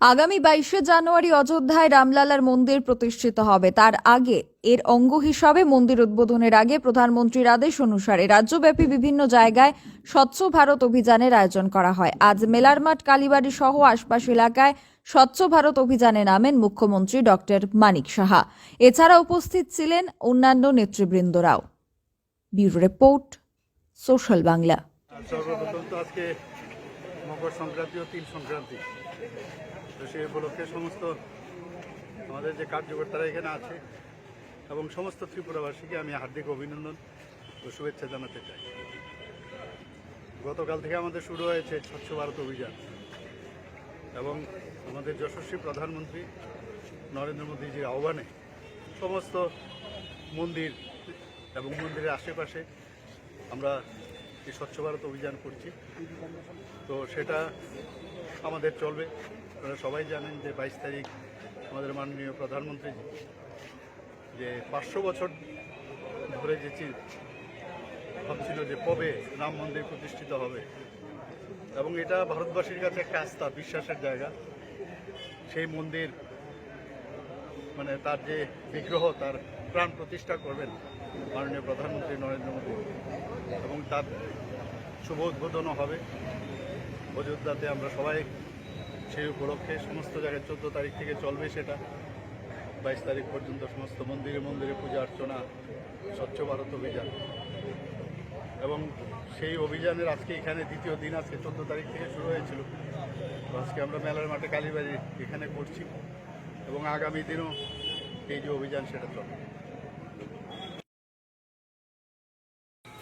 আগামী বাইশে জানুয়ারি অযোধ্যায় রামলালার মন্দির প্রতিষ্ঠিত হবে। তার আগে এর অঙ্গ হিসাবে মন্দির উদ্বোধনের আগে প্রধানমন্ত্রীর আদেশ অনুসারে রাজ্যব্যাপী বিভিন্ন জায়গায় স্বচ্ছ ভারত অভিযানের আয়োজন করা হয়। আজ মেলার মাঠ, কালীবাড়ি সহ আশপাশ এলাকায় স্বচ্ছ ভারত অভিযানে নামেন মুখ্যমন্ত্রী ডক্টর মানিক সাহা। এছাড়া উপস্থিত ছিলেন অন্যান্য নেতৃবৃন্দরাও। ব্যুরো রিপোর্ট, সোশ্যাল বাংলা আর সর্বপ্রথম তো আজকে মকর সংক্রান্তি ও তিল সংক্রান্তি। তো সেই উপলক্ষে সমস্ত আমাদের যে কার্যকর্তারা এখানে আছে এবং সমস্ত ত্রিপুরাবাসীকে আমি হার্দিক অভিনন্দন ও শুভেচ্ছা জানাতে চাই। গতকাল থেকে আমাদের শুরু হয়েছে স্বচ্ছ ভারত অভিযান এবং আমাদের যশস্বী প্রধানমন্ত্রী নরেন্দ্র মোদীজির আহ্বানে সমস্ত মন্দির এবং মন্দিরের আশেপাশে আমরা এই স্বচ্ছ ভারত অভিযান করছি। তো সেটা আমাদের চলবে। আপনারা সবাই জানেন যে বাইশ তারিখ আমাদের মাননীয় প্রধানমন্ত্রী যে পাঁচশো বছর ধরে যে ভাবছিল যে কবে রাম মন্দির প্রতিষ্ঠিত হবে এবং এটা ভারতবাসীর কাছে একটা আস্থা, বিশ্বাসের জায়গা। সেই মন্দির মানে তার যে বিগ্রহ, তার প্রাণ প্রতিষ্ঠা করবেন মাননীয় প্রধানমন্ত্রী নরেন্দ্র মোদী। এবং তার শুভ উদ্বোধনও হবে। অযোধ্যাতে আমরা সবাই সেই উপলক্ষে সমস্ত জায়গায় চোদ্দ তারিখ থেকে চলবে সেটা। বাইশ তারিখ পর্যন্ত সমস্ত মন্দিরে মন্দিরে পূজা, অর্চনা, স্বচ্ছ ভারত অভিযান। এবং সেই অভিযানের আজকে এখানে দ্বিতীয় দিন আজকে চোদ্দ তারিখ থেকে শুরু হয়েছিল। আজকে আমরা মেলার মাঠে কালীবাড়ি এখানে করছি। এবং আগামী দিনও এই যে অভিযান সেটা চলবে।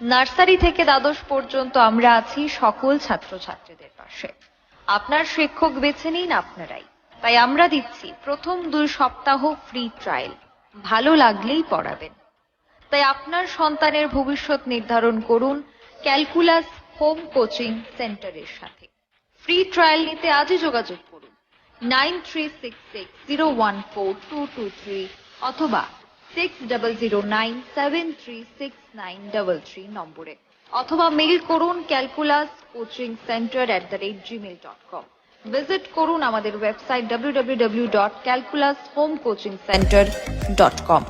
নার্সারি থেকে দ্বাদশ পর্যন্ত আমরা আছি সকল ছাত্রছাত্রীদের পাশে। আপনার শিক্ষক বেছে নিন আপনারাই। তাই আমরা দিচ্ছি প্রথম দুই সপ্তাহ ফ্রি ট্রায়াল ভালো লাগলেই পড়াবেন। তাই আপনার সন্তানের ভবিষ্যৎ নির্ধারণ করুন ক্যালকুলাস হোম কোচিং সেন্টারের সাথে। ফ্রি ট্রায়াল নিতে আজই যোগাযোগ করুন। Nine three six six zero one four two two three অথবা six double zero nine seven three six nine double three নম্বরে। অথবা মেইল করুন calculus coaching centre at the rate Gmail dot com visit করুন আমাদের website W W W dot calculus home coaching centre dot com